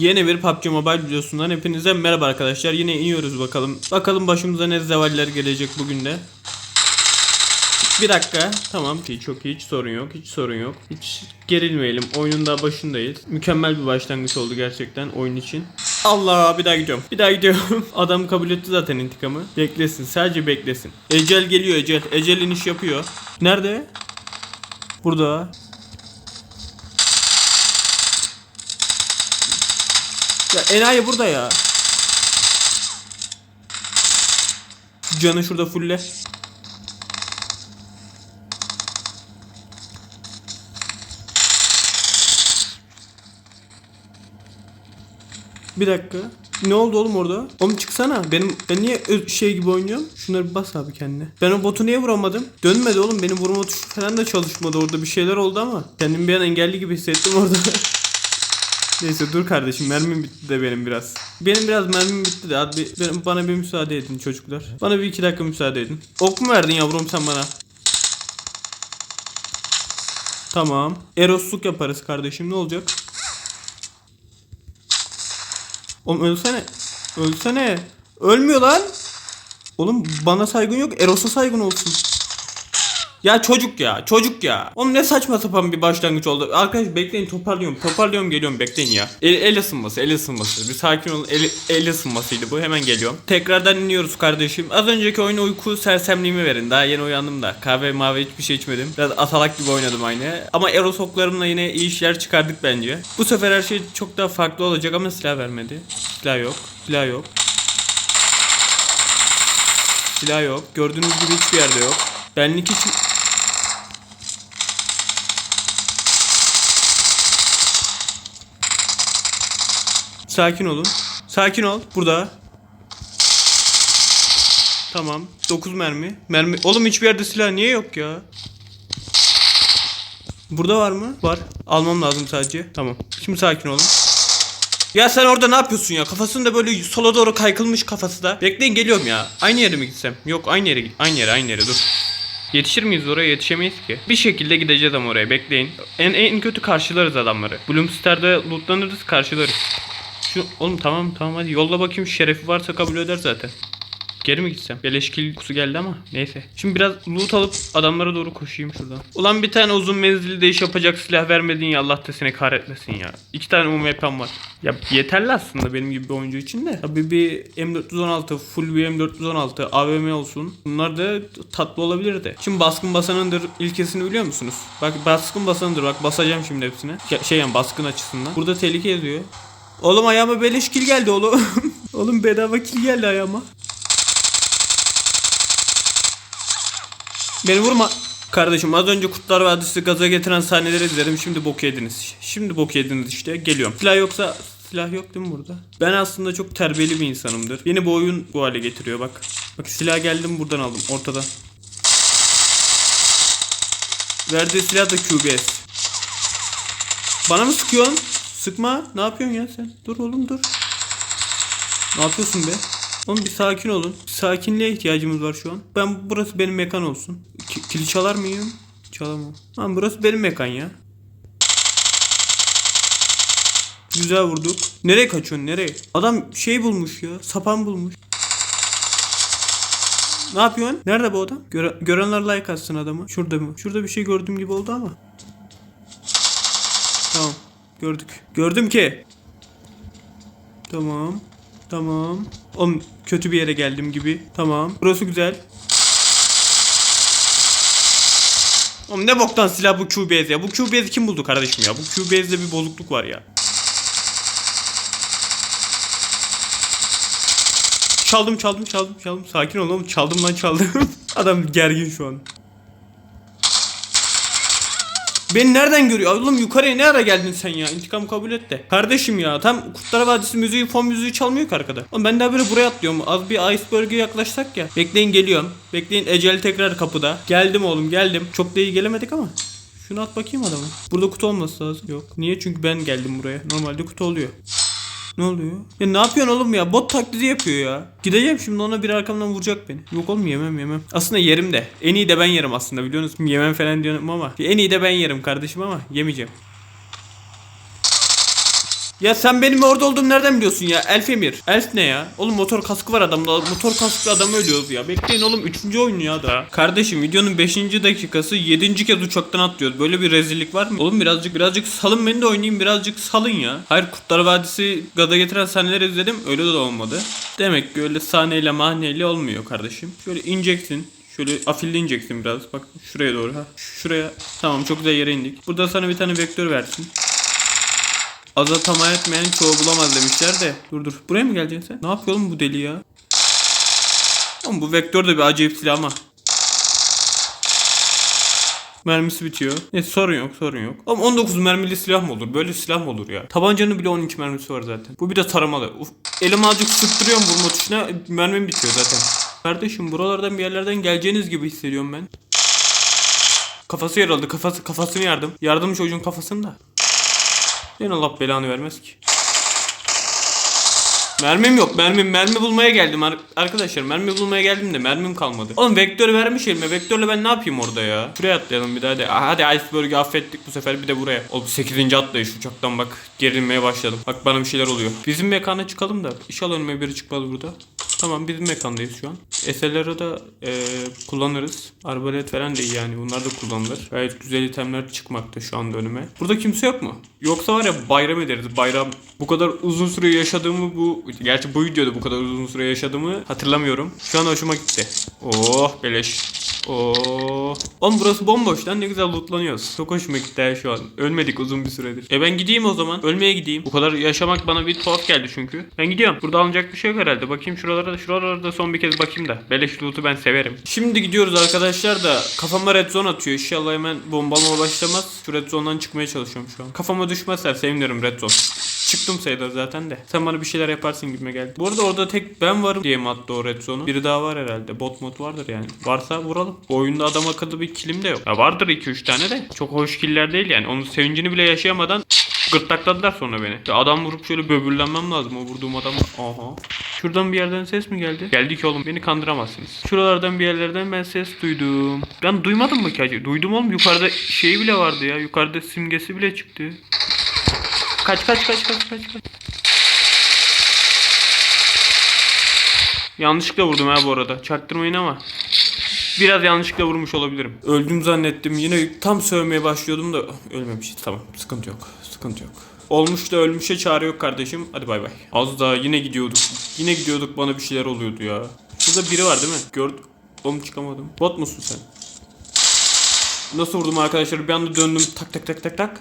Yeni bir PUBG Mobile videosundan hepinize merhaba arkadaşlar. Yine iniyoruz bakalım. Bakalım başımıza ne zevaller gelecek bugün de. Bir dakika. Tamam. İyi, Çok. Hiç sorun yok. Hiç sorun yok. Hiç gerilmeyelim. Oyunun daha başındayız. Mükemmel bir başlangıç oldu gerçekten oyun için. Allah bir daha gidiyorum. Bir daha gidiyorum. Adam kabul etti zaten intikamı. Beklesin. Sadece beklesin. Ecel geliyor Ecel. Ecel iniş yapıyor. Nerede? Burada. Ya enayi burada ya. Canı şurada fulle. Bir dakika. Ne oldu oğlum orada? Oğlum çıksana. Benim ben niye şey gibi oynuyorum? Şunları bas abi kendine. Ben o botu niye vuramadım? Dönmedi oğlum. Benim vurma tuşu falan da çalışmadı. Orada bir şeyler oldu ama. Kendimi bir an engelli gibi hissettim orada. Neyse dur kardeşim mermim bitti de benim biraz. Benim biraz mermim bitti de abi benim, bana bir müsaade edin çocuklar. Bana bir iki dakika müsaade edin. Ok mu verdin yavrum sen bana? Tamam. Erosluk yaparız kardeşim ne olacak? Oğlum ölsene. Ölsene. Ölmüyor lan. Oğlum bana saygın yok. Eros'a saygın olsun. Ya çocuk ya çocuk ya. Oğlum ne saçma sapan bir başlangıç oldu. Arkadaş bekleyin toparlıyorum toparlıyorum geliyorum bekleyin ya. El, el ısınması el ısınması. Bir sakin olun el, el ısınmasıydı bu hemen geliyorum. Tekrardan iniyoruz kardeşim. Az önceki oyuna uyku sersemliğimi verin. Daha yeni uyandım da. Kahve mavi hiçbir şey içmedim. Biraz atalak gibi oynadım aynı. Ama erosoklarımla yine iyi işler çıkardık bence. Bu sefer her şey çok daha farklı olacak ama silah vermedi. Silah yok. Silah yok. Silah yok. Gördüğünüz gibi hiçbir yerde yok. Benlik hiç... Sakin olun. Sakin ol. Burada. Tamam. 9 mermi. Mermi. Oğlum hiçbir yerde silah niye yok ya? Burada var mı? Var. Almam lazım sadece. Tamam. Şimdi sakin olun. Ya sen orada ne yapıyorsun ya? Kafasında böyle sola doğru kaykılmış kafası da. Bekleyin geliyorum ya. Aynı yere mi gitsem? Yok aynı yere git. Aynı yere aynı yere dur. Yetişir miyiz oraya yetişemeyiz ki. Bir şekilde gideceğiz ama oraya bekleyin. En en kötü karşılarız adamları. Bloomster'da lootlanırız karşılarız. Şu oğlum tamam tamam hadi yolla bakayım şerefi varsa kabul eder zaten. Geri mi gitsem? Beleşkil kusu geldi ama neyse. Şimdi biraz loot alıp adamlara doğru koşayım şuradan. Ulan bir tane uzun menzilli de iş yapacak silah vermedin ya Allah da seni kahretmesin ya. İki tane UMP'm var. Ya yeterli aslında benim gibi bir oyuncu için de. Tabii bir M416 full bir M416 AVM olsun. Bunlar da tatlı olabilir de. Şimdi baskın basanındır ilkesini biliyor musunuz? Bak baskın basanındır bak basacağım şimdi hepsine. Ya- Şey yani baskın açısından. Burada tehlike yazıyor. Oğlum ayağıma beleş kill geldi oğlum. oğlum bedava kill geldi ayağıma. Beni vurma. Kardeşim az önce Kurtlar Vadisi gaza getiren sahneleri izledim. Şimdi bok yediniz. Şimdi bok yediniz işte. Geliyorum. Silah yoksa silah yok değil mi burada? Ben aslında çok terbiyeli bir insanımdır. Beni bu oyun bu hale getiriyor bak. Bak silah geldim buradan aldım ortadan. Verdiği silah da QBS. Bana mı sıkıyorsun? Sıkma. Ne yapıyorsun ya sen? Dur oğlum dur. Ne yapıyorsun be? Oğlum bir sakin olun. Bir sakinliğe ihtiyacımız var şu an. Ben burası benim mekan olsun. Ki, kili çalar mıyım? Çalamam. Tamam burası benim mekan ya. Güzel vurduk. Nereye kaçıyorsun nereye? Adam şey bulmuş ya. Sapan bulmuş. Ne yapıyorsun? Nerede bu adam? Göre- görenler like atsın adamı. Şurada mı? Şurada bir şey gördüğüm gibi oldu ama. Tamam. Gördük. Gördüm ki. Tamam. Tamam. Oğlum kötü bir yere geldim gibi. Tamam. Burası güzel. Oğlum ne boktan silah bu QBS ya. Bu QBS'i kim buldu kardeşim ya? Bu QBS'de bir bozukluk var ya. Çaldım çaldım çaldım çaldım. Sakin ol oğlum. Çaldım lan çaldım. Adam gergin şu an. Beni nereden görüyor? Oğlum yukarıya ne ara geldin sen ya? İntikam kabul et de. Kardeşim ya tam Kurtlar Vadisi müziği fon müziği çalmıyor ki arkada. Oğlum ben daha böyle buraya atlıyorum. Az bir iceberg'e yaklaşsak ya. Bekleyin geliyorum. Bekleyin Ecel tekrar kapıda. Geldim oğlum geldim. Çok da iyi gelemedik ama. Şunu at bakayım adamı. Burada kutu olması lazım. Yok. Niye? Çünkü ben geldim buraya. Normalde kutu oluyor. Ne oluyor? Ya ne yapıyorsun oğlum ya? Bot taklidi yapıyor ya. Gideceğim şimdi ona bir arkamdan vuracak beni. Yok oğlum yemem yemem. Aslında yerim de. En iyi de ben yerim aslında biliyor musun? Yemem falan diyorum ama. En iyi de ben yerim kardeşim ama yemeyeceğim. Ya sen benim orada olduğumu nereden biliyorsun ya? Elf Emir. Elf ne ya? Oğlum motor kaskı var adamda. Motor kasklı adam ölüyoruz ya. Bekleyin oğlum 3. oyun ya da. Kardeşim videonun 5. dakikası 7. kez uçaktan atlıyoruz. Böyle bir rezillik var mı? Oğlum birazcık birazcık salın beni de oynayayım. Birazcık salın ya. Hayır Kurtlar Vadisi gada getiren sahneleri izledim. Öyle de olmadı. Demek ki öyle sahneyle mahneyle olmuyor kardeşim. Şöyle ineceksin. Şöyle afilli ineceksin biraz. Bak şuraya doğru. Ha. Şuraya. Tamam çok güzel yere indik. Burada sana bir tane vektör versin. Aza tamam etmeyen çoğu bulamaz demişler de. Dur dur. Buraya mı geleceksin sen? Ne yapıyor bu deli ya? Oğlum bu vektör de bir acayip silah ama. Mermisi bitiyor. Neyse sorun yok sorun yok. Ama 19 mermili silah mı olur? Böyle silah mı olur ya? Tabancanın bile 12 mermisi var zaten. Bu bir de taramalı. Uf, elim azıcık sıktırıyorum vurma tuşuna mermim bitiyor zaten. Kardeşim buralardan bir yerlerden geleceğiniz gibi hissediyorum ben. Kafası yarıldı. Kafası kafasını yardım. Yardım çocuğun kafasını da. Ben Allah belanı vermez ki. Mermim yok. Mermim mermi bulmaya geldim ar- arkadaşlar. Mermi bulmaya geldim de mermim kalmadı. Oğlum vektör vermiş elime. Vektörle ben ne yapayım orada ya? Şuraya atlayalım bir daha de. Hadi iceberg'i affettik bu sefer bir de buraya. Oğlum 8. atlayış uçaktan bak. Gerilmeye başladım. Bak bana bir şeyler oluyor. Bizim mekana çıkalım da. İnşallah önüme biri çıkmaz burada. Tamam bizim mekandayız şu an. SLR'ı da eee, kullanırız. Arbalet falan iyi yani. Bunlar da kullanılır. Gayet güzel itemler çıkmakta şu anda önüme. Burada kimse yok mu? Yoksa var ya bayram ederiz. Bayram bu kadar uzun süre yaşadığımı bu... Gerçi bu videoda bu kadar uzun süre yaşadığımı hatırlamıyorum. Şu an hoşuma gitti. Oh beleş. Oo. Oğlum burası bomboş lan ne güzel lootlanıyoruz. Çok hoşuma gitti ha şu an. Ölmedik uzun bir süredir. E ben gideyim o zaman. Ölmeye gideyim. Bu kadar yaşamak bana bir tuhaf geldi çünkü. Ben gidiyorum. Burada alınacak bir şey yok herhalde. Bakayım şuralara da şuralara da son bir kez bakayım da. Beleş loot'u ben severim. Şimdi gidiyoruz arkadaşlar da kafama red zone atıyor. İnşallah hemen bombalama başlamaz. Şu red zone'dan çıkmaya çalışıyorum şu an. Kafama düşmezse sevinirim red zone. Çıktım sayılır zaten de. Sen bana bir şeyler yaparsın gibime geldi. Bu arada orada tek ben varım diye mi attı o red zone'u? Biri daha var herhalde. Bot mod vardır yani. Varsa vuralım. Bu oyunda adam akıllı bir kilim de yok. Ya vardır 2-3 tane de. Çok hoş killer değil yani. Onun sevincini bile yaşayamadan gırtlakladılar sonra beni. Ya adam vurup şöyle böbürlenmem lazım o vurduğum adam. Aha. Şuradan bir yerden ses mi geldi? Geldi ki oğlum beni kandıramazsınız. Şuralardan bir yerlerden ben ses duydum. Ben duymadım mı ki acaba? Duydum oğlum yukarıda şeyi bile vardı ya. Yukarıda simgesi bile çıktı. Kaç kaç kaç kaç kaç kaç. Yanlışlıkla vurdum ha bu arada. Çaktırmayın ama. Biraz yanlışlıkla vurmuş olabilirim. Öldüm zannettim. Yine tam sövmeye başlıyordum da ölmemiş. Tamam sıkıntı yok. Sıkıntı yok. Olmuş da ölmüşe çare yok kardeşim. Hadi bay bay. Az daha yine gidiyorduk. Yine gidiyorduk bana bir şeyler oluyordu ya. Şurada biri var değil mi? Gördüm. Oğlum çıkamadım. Bot musun sen? Nasıl vurdum arkadaşlar? Bir anda döndüm. Tak tak tak tak tak.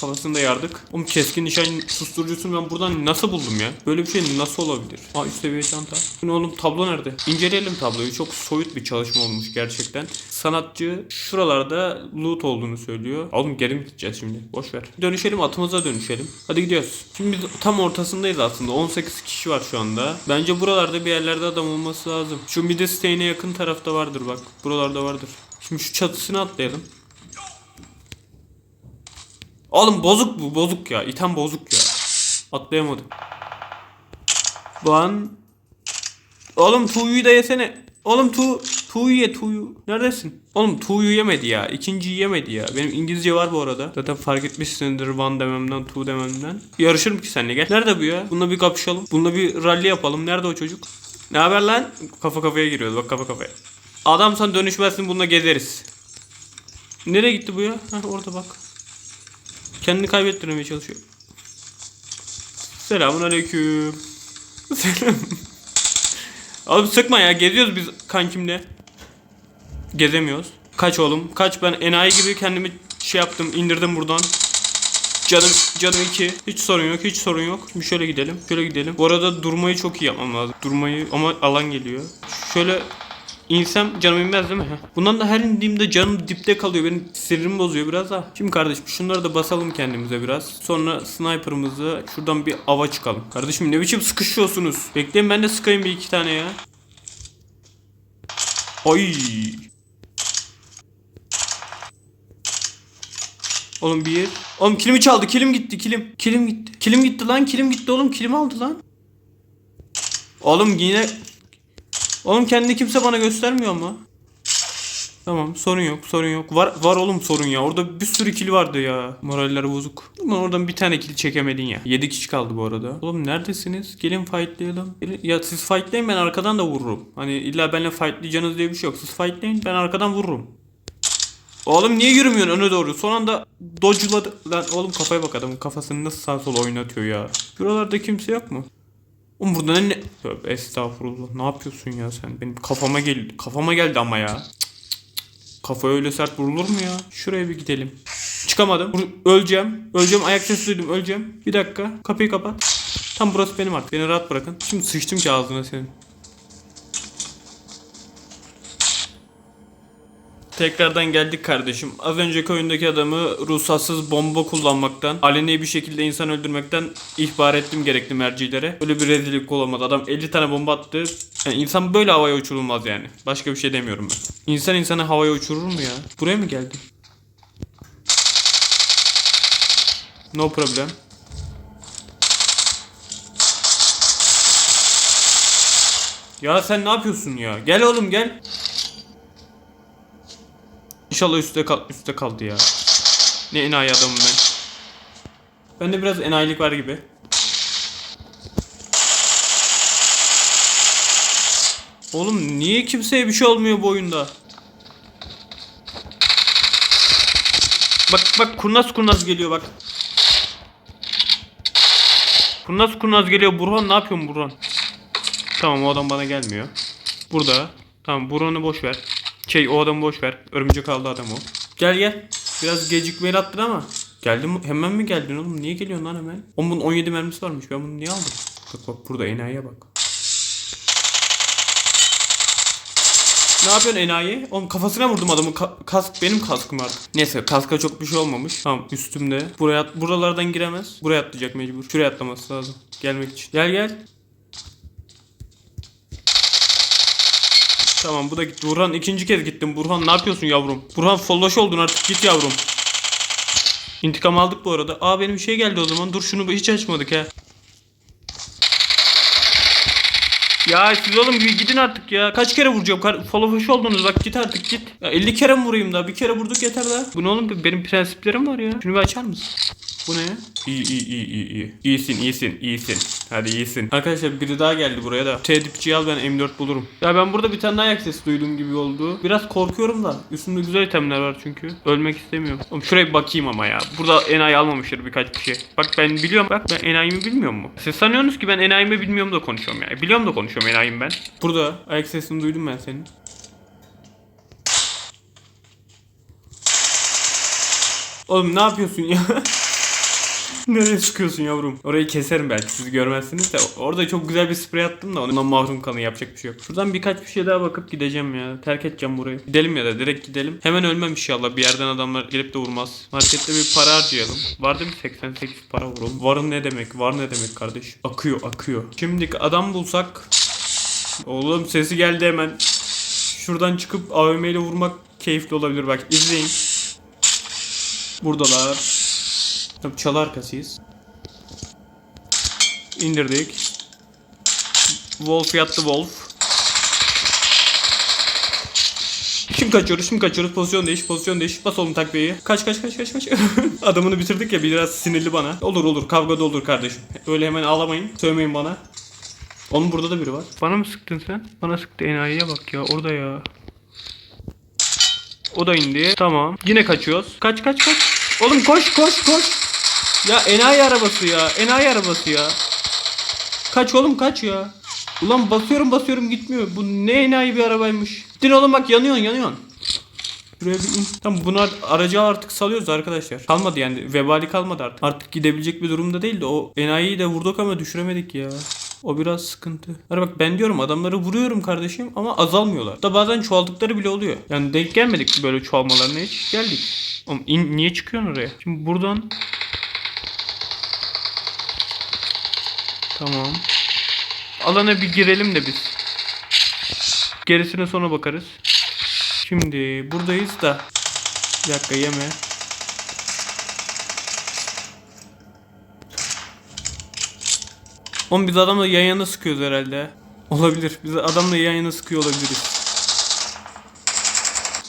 Kafasını da yardık. Oğlum keskin nişan susturucusunu ben buradan nasıl buldum ya? Böyle bir şey nasıl olabilir? Aa üst seviye çanta. Ne oğlum tablo nerede? İnceleyelim tabloyu. Çok soyut bir çalışma olmuş gerçekten. Sanatçı şuralarda loot olduğunu söylüyor. Oğlum geri mi gideceğiz şimdi? Boş ver. Dönüşelim atımıza dönüşelim. Hadi gidiyoruz. Şimdi biz tam ortasındayız aslında. 18 kişi var şu anda. Bence buralarda bir yerlerde adam olması lazım. Şu mide siteğine yakın tarafta vardır bak. Buralarda vardır. Şimdi şu çatısını atlayalım. Oğlum bozuk bu bozuk ya. İtem bozuk ya. Atlayamadım. Lan. Oğlum Tuğ'yu da yesene. Oğlum Tu Tuğ'yu ye Tuğ'yu. Neredesin? Oğlum Tuğ'yu yemedi ya. İkinciyi yemedi ya. Benim İngilizce var bu arada. Zaten fark etmişsindir Van dememden, Tu dememden. Yarışırım ki seninle gel. Nerede bu ya? Bununla bir kapışalım. Bununla bir rally yapalım. Nerede o çocuk? Ne haber lan? Kafa kafaya giriyoruz. Bak kafa kafaya. Adam sen dönüşmezsin bununla gezeriz. Nereye gitti bu ya? Heh, orada bak. Kendini kaybettirmeye çalışıyor. Selamun aleyküm. Selam. Abi sıkma ya geziyoruz biz kankimle. Gezemiyoruz. Kaç oğlum kaç ben enayi gibi kendimi şey yaptım indirdim buradan. Canım canım 2. Hiç sorun yok hiç sorun yok. Şimdi şöyle gidelim. Şöyle gidelim. Bu arada durmayı çok iyi yapmam lazım. Durmayı ama alan geliyor. Şöyle İnsem canım inmez değil mi? Bundan da her indiğimde canım dipte kalıyor. Benim sinirim bozuyor biraz da. Şimdi kardeşim şunları da basalım kendimize biraz. Sonra sniper'ımızı şuradan bir ava çıkalım. Kardeşim ne biçim sıkışıyorsunuz? Bekleyin ben de sıkayım bir iki tane ya. Ay. Oğlum bir. Oğlum kilimi çaldı. Kilim gitti. Kilim. Kilim gitti. Kilim gitti lan. Kilim gitti oğlum. Kilim aldı lan. Oğlum yine Oğlum kendini kimse bana göstermiyor mu? Tamam sorun yok sorun yok. Var var oğlum sorun ya. Orada bir sürü kill vardı ya. Moraller bozuk. Ama oradan bir tane kill çekemedin ya. 7 kişi kaldı bu arada. Oğlum neredesiniz? Gelin fightlayalım. Ya siz fightlayın ben arkadan da vururum. Hani illa benimle fightlayacaksınız diye bir şey yok. Siz fightlayın ben arkadan vururum. Oğlum niye yürümüyorsun öne doğru? Son anda dodge'ladı. Lan oğlum kafaya bak adamın kafasını nasıl sağa sola oynatıyor ya. Buralarda kimse yok mu? Oğlum burada ne? Tövbe estağfurullah. Ne yapıyorsun ya sen? Benim kafama geldi. Kafama geldi ama ya. Kafa öyle sert vurulur mu ya? Şuraya bir gidelim. Çıkamadım. Öleceğim. Öleceğim. Ayak sesi duydum. Öleceğim. Bir dakika. Kapıyı kapat. Tam burası benim artık. Beni rahat bırakın. Şimdi sıçtım ki ağzına senin. Tekrardan geldik kardeşim. Az önceki oyundaki adamı ruhsatsız bomba kullanmaktan, aleni bir şekilde insan öldürmekten ihbar ettim gerekli mercilere. Öyle bir rezillik olamadı. Adam 50 tane bomba attı. Yani insan böyle havaya uçurulmaz yani. Başka bir şey demiyorum ben. İnsan insanı havaya uçurur mu ya? Buraya mı geldin? No problem. Ya sen ne yapıyorsun ya? Gel oğlum gel. İnşallah üstte kal üstte kaldı ya. Ne enayi adamım ben. Bende biraz enayilik var gibi. Oğlum niye kimseye bir şey olmuyor bu oyunda? Bak bak kurnaz kurnaz geliyor bak. Kurnaz kurnaz geliyor. Burhan ne yapıyorsun Burhan? Tamam o adam bana gelmiyor. Burada. Tamam Burhan'ı boş ver. Şey o adamı boş ver. Örümcek aldı adam o. Gel gel. Biraz gecikmeli attın ama. Geldin? Hemen mi geldin oğlum? Niye geliyorsun lan hemen? Oğlum bunun 17 mermisi varmış. Ben bunu niye aldım? Bak bak burada enayiye bak. Ne yapıyorsun enayi? Oğlum kafasına vurdum adamın. Ka- kask benim kaskım artık. Neyse kaska çok bir şey olmamış. Tamam üstümde. Buraya buralardan giremez. Buraya atlayacak mecbur. Şuraya atlaması lazım. Gelmek için. Gel gel. Tamam bu da gitti. Burhan ikinci kez gittim. Burhan ne yapıyorsun yavrum? Burhan follaş oldun artık git yavrum. İntikam aldık bu arada. Aa benim bir şey geldi o zaman. Dur şunu hiç açmadık ha. Ya siz oğlum bir gidin artık ya. Kaç kere vuracağım? Follaş oldunuz bak git artık git. Ya 50 kere mi vurayım daha? Bir kere vurduk yeter daha. Bu ne oğlum? Benim prensiplerim var ya. Şunu bir açar mısın? Bu ne? İyi iyi iyi iyi iyi. İyisin iyisin iyisin. Hadi iyisin. Arkadaşlar biri daha geldi buraya da. T dipçiyi al ben M4 bulurum. Ya ben burada bir tane ayak sesi duyduğum gibi oldu. Biraz korkuyorum da. Üstümde güzel itemler var çünkü. Ölmek istemiyorum. Oğlum şuraya bakayım ama ya. Burada enayi almamıştır birkaç bir şey. Bak ben biliyorum. Bak ben enayimi bilmiyor mu? Siz sanıyorsunuz ki ben enayimi bilmiyorum da konuşuyorum ya. Biliyorum da konuşuyorum enayim ben. Burada ayak sesini duydum ben senin. Oğlum ne yapıyorsun ya? Nereye çıkıyorsun yavrum? Orayı keserim belki siz görmezsiniz de. Orada çok güzel bir sprey attım da ondan mahrum kalın yapacak bir şey yok. Şuradan birkaç bir şey daha bakıp gideceğim ya. Terk edeceğim burayı. Gidelim ya da direkt gidelim. Hemen ölmem inşallah. Bir yerden adamlar gelip de vurmaz. Markette bir para harcayalım. Vardı bir 88 para vuralım. Varın ne demek? Var ne demek kardeş? Akıyor akıyor. Şimdi adam bulsak. Oğlum sesi geldi hemen. Şuradan çıkıp AVM ile vurmak keyifli olabilir bak izleyin. Buradalar. Çalı arkasıyız. İndirdik. Wolf yattı Wolf. Şimdi kaçıyoruz, şimdi kaçıyoruz. Pozisyon değiş, pozisyon değiş. Bas oğlum takviyeyi. Kaç kaç kaç kaç kaç. Adamını bitirdik ya biraz sinirli bana. Olur olur kavga da olur kardeşim. Öyle hemen ağlamayın. Sövmeyin bana. Oğlum burada da biri var. Bana mı sıktın sen? Bana sıktı enayiye bak ya orada ya. O da indi. Tamam. Yine kaçıyoruz. Kaç kaç kaç. Oğlum koş koş koş. Ya enayi arabası ya. Enayi arabası ya. Kaç oğlum kaç ya. Ulan basıyorum basıyorum gitmiyor. Bu ne enayi bir arabaymış. Gittin oğlum bak yanıyorsun yanıyorsun. Şuraya bir in. Tamam bunu ar- aracı artık salıyoruz arkadaşlar. Kalmadı yani vebali kalmadı artık. Artık gidebilecek bir durumda değil de o enayiyi de vurduk ama düşüremedik ya. O biraz sıkıntı. Hani bak ben diyorum adamları vuruyorum kardeşim ama azalmıyorlar. Da bazen çoğaldıkları bile oluyor. Yani denk gelmedik böyle çoğalmalarına hiç. Geldik. Oğlum in, niye çıkıyorsun oraya? Şimdi buradan Tamam. Alana bir girelim de biz. Gerisine sonra bakarız. Şimdi buradayız da. Bir dakika yeme. Oğlum biz adamla yan yana sıkıyoruz herhalde. Olabilir. Biz adamla yan yana sıkıyor olabiliriz.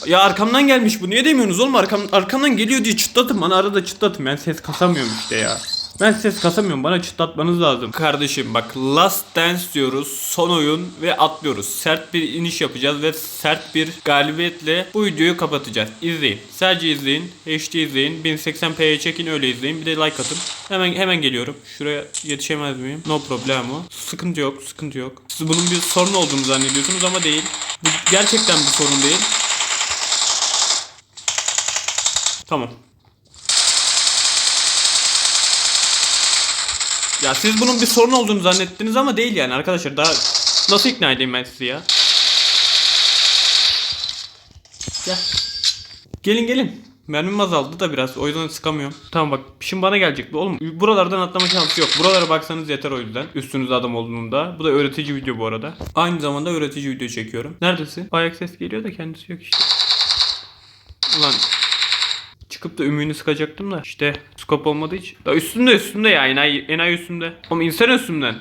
Ya arkamdan gelmiş bu. Niye demiyorsunuz oğlum? Arkam, arkamdan geliyor diye çıtlatın. Bana arada çıtlatın. Ben ses kasamıyorum işte ya. Ben ses kasamıyorum. Bana çıtlatmanız lazım. Kardeşim bak Last Dance diyoruz. Son oyun ve atlıyoruz. Sert bir iniş yapacağız ve sert bir galibiyetle bu videoyu kapatacağız. İzleyin. Sadece izleyin. HD izleyin. 1080p'ye çekin öyle izleyin. Bir de like atın. Hemen hemen geliyorum. Şuraya yetişemez miyim? No problemo. Sıkıntı yok. Sıkıntı yok. Siz bunun bir sorun olduğunu zannediyorsunuz ama değil. Bu gerçekten bir sorun değil. Tamam. Ya siz bunun bir sorun olduğunu zannettiniz ama değil yani arkadaşlar. Daha nasıl ikna edeyim ben sizi ya? Gel. Gelin gelin. Mermim azaldı da biraz o yüzden sıkamıyorum. Tamam bak şimdi bana gelecek bu oğlum. Buralardan atlama şansı yok. Buralara baksanız yeter o yüzden. Üstünüzde adam olduğunda. Bu da öğretici video bu arada. Aynı zamanda öğretici video çekiyorum. Neredesin? Ayak ses geliyor da kendisi yok işte. Ulan Çıkıp da ümüğünü sıkacaktım da işte skop olmadığı için. Da üstümde üstümde ya enayi, enayi üstümde. Oğlum insan üstümden.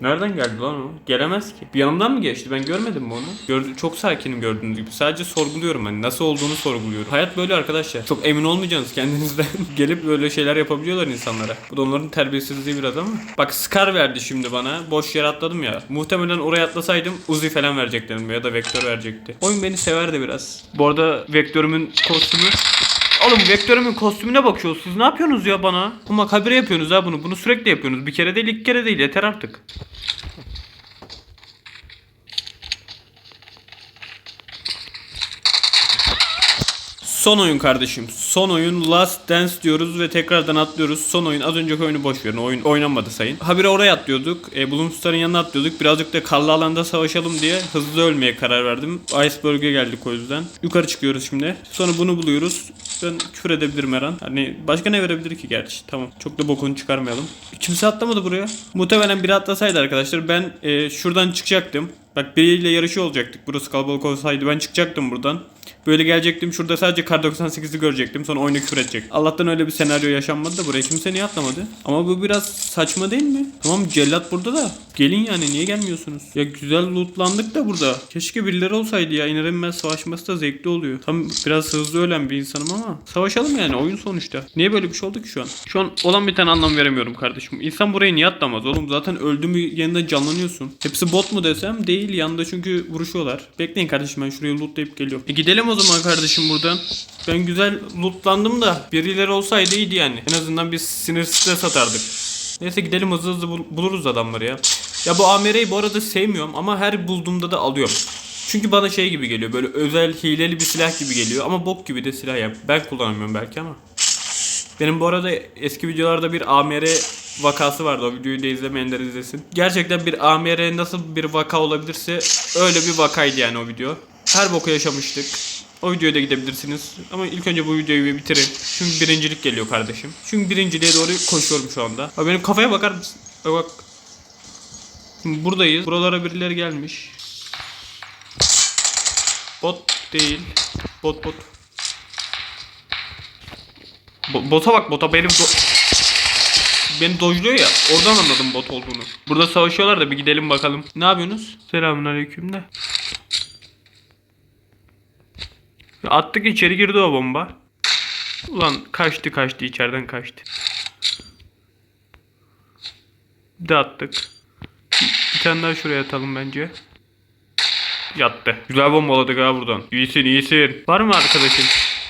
Nereden geldi lan o? Gelemez ki. Bir yanımdan mı geçti? Ben görmedim mi onu? Gördüm, çok sakinim gördüğünüz gibi. Sadece sorguluyorum hani nasıl olduğunu sorguluyorum. Hayat böyle arkadaşlar. Çok emin olmayacaksınız kendinizden. Gelip böyle şeyler yapabiliyorlar insanlara. Bu da onların terbiyesizliği biraz ama. Bak Scar verdi şimdi bana. Boş yer atladım ya. Muhtemelen oraya atlasaydım Uzi falan verecektim ya da Vektör verecekti. Oyun beni sever de biraz. Bu arada Vektörümün kostümü Oğlum vektörümün kostümüne bakıyorsunuz. Ne yapıyorsunuz ya bana? Ama habire yapıyorsunuz ha bunu. Bunu sürekli yapıyorsunuz. Bir kere değil iki kere değil. Yeter artık. Son oyun kardeşim. Son oyun Last Dance diyoruz ve tekrardan atlıyoruz. Son oyun. Az önceki oyunu boş verin. Oyun oynanmadı sayın. Habire oraya atlıyorduk. E, Bloomstar'ın yanına atlıyorduk. Birazcık da karlı alanda savaşalım diye hızlı ölmeye karar verdim. Iceberg'e geldik o yüzden. Yukarı çıkıyoruz şimdi. Sonra bunu buluyoruz. Ben küfür edebilirim her an. Hani başka ne verebilir ki gerçi? Tamam. Çok da bokunu çıkarmayalım. Kimse atlamadı buraya. Muhtemelen biri atlasaydı arkadaşlar ben e, şuradan çıkacaktım. Bak biriyle yarışı olacaktık. Burası kalabalık olsaydı ben çıkacaktım buradan. Böyle gelecektim şurada sadece kar 98'i görecektim sonra oyunu küfür edecek. Allah'tan öyle bir senaryo yaşanmadı da buraya kimse niye atlamadı? Ama bu biraz saçma değil mi? Tamam cellat burada da. Gelin yani niye gelmiyorsunuz? Ya güzel lootlandık da burada. Keşke birileri olsaydı ya. İner inmez savaşması da zevkli oluyor. Tam biraz hızlı ölen bir insanım ama. Savaşalım yani oyun sonuçta. Niye böyle bir şey oldu ki şu an? Şu an olan bir tane anlam veremiyorum kardeşim. İnsan buraya niye atlamaz oğlum? Zaten öldün mü yeniden canlanıyorsun. Hepsi bot mu desem? Değil. Yanında çünkü vuruşuyorlar. Bekleyin kardeşim ben şuraya lootlayıp geliyorum. E gidelim o zaman kardeşim buradan. Ben güzel lootlandım da birileri olsaydı iyiydi yani. En azından bir sinir stres atardık. Neyse gidelim hızlı hızlı bul- buluruz adamları ya. Ya bu AMR'yi bu arada sevmiyorum ama her bulduğumda da alıyorum. Çünkü bana şey gibi geliyor böyle özel hileli bir silah gibi geliyor ama bok gibi de silah ya. Ben kullanamıyorum belki ama. Benim bu arada eski videolarda bir AMR vakası vardı. O videoyu da izlemeyenler izlesin. Gerçekten bir AMR nasıl bir vaka olabilirse öyle bir vakaydı yani o video. Her boku yaşamıştık. O videoya da gidebilirsiniz. Ama ilk önce bu videoyu bir bitirin. Çünkü birincilik geliyor kardeşim. Çünkü birinciliğe doğru koşuyorum şu anda. Bak benim kafaya bakar mısın? Bak bak. Şimdi buradayız. Buralara birileri gelmiş. Bot değil. Bot bot. Bo- bota bak bota benim do- beni dojluyor ya oradan anladım bot olduğunu. Burada savaşıyorlar da bir gidelim bakalım. Ne yapıyorsunuz? Selamünaleyküm de. Attık içeri girdi o bomba. Ulan kaçtı kaçtı içeriden kaçtı. Bir de attık. Bir tane daha şuraya atalım bence. Yattı. Güzel bombaladık ha buradan. İyisin iyisin. Var mı arkadaşın?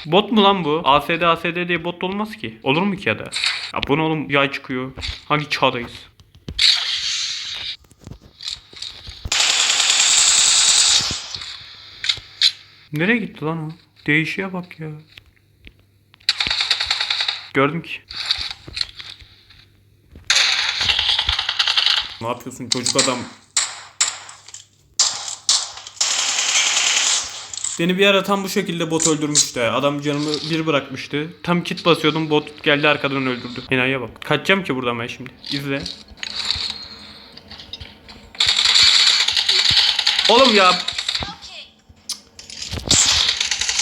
Bot mu lan bu? ASD ASD diye bot olmaz ki. Olur mu ki ya da? Ya bu ne oğlum yay çıkıyor. Hangi çağdayız? Nereye gitti lan o? Değişiye bak ya. Gördüm ki. Ne yapıyorsun çocuk adam? Beni bir ara tam bu şekilde bot öldürmüştü. Adam canımı bir bırakmıştı. Tam kit basıyordum bot geldi arkadan öldürdü. Enayiye bak. Kaçacağım ki buradan ben şimdi. İzle. Oğlum ya.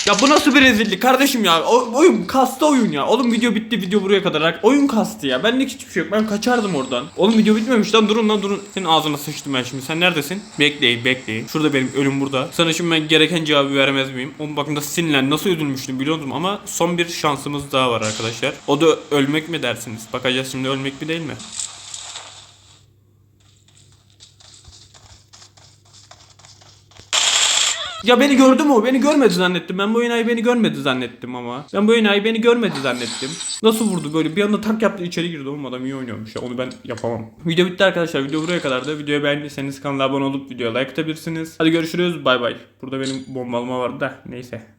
Ya bu nasıl bir rezillik kardeşim ya? O, oyun kastı oyun ya. Oğlum video bitti video buraya kadar. Oyun kastı ya. Benlik hiçbir şey yok. Ben kaçardım oradan. Oğlum video bitmemiş lan durun lan durun. Senin ağzına sıçtım ben şimdi. Sen neredesin? Bekleyin bekleyin. Şurada benim ölüm burada. Sana şimdi ben gereken cevabı veremez miyim? Oğlum bak nasıl sinirlen nasıl üzülmüştüm biliyor musun? Ama son bir şansımız daha var arkadaşlar. O da ölmek mi dersiniz? Bakacağız şimdi ölmek mi değil mi? Ya beni gördü mü? Beni görmedi zannettim. Ben bu enayi beni görmedi zannettim ama. Ben bu enayi beni görmedi zannettim. Nasıl vurdu böyle? Bir anda tak yaptı içeri girdi. Oğlum adam iyi oynuyormuş ya. Onu ben yapamam. Video bitti arkadaşlar. Video buraya kadardı. Videoyu beğendiyseniz kanala abone olup videoya like atabilirsiniz. Hadi görüşürüz. Bay bay. Burada benim bombalama vardı da. Neyse.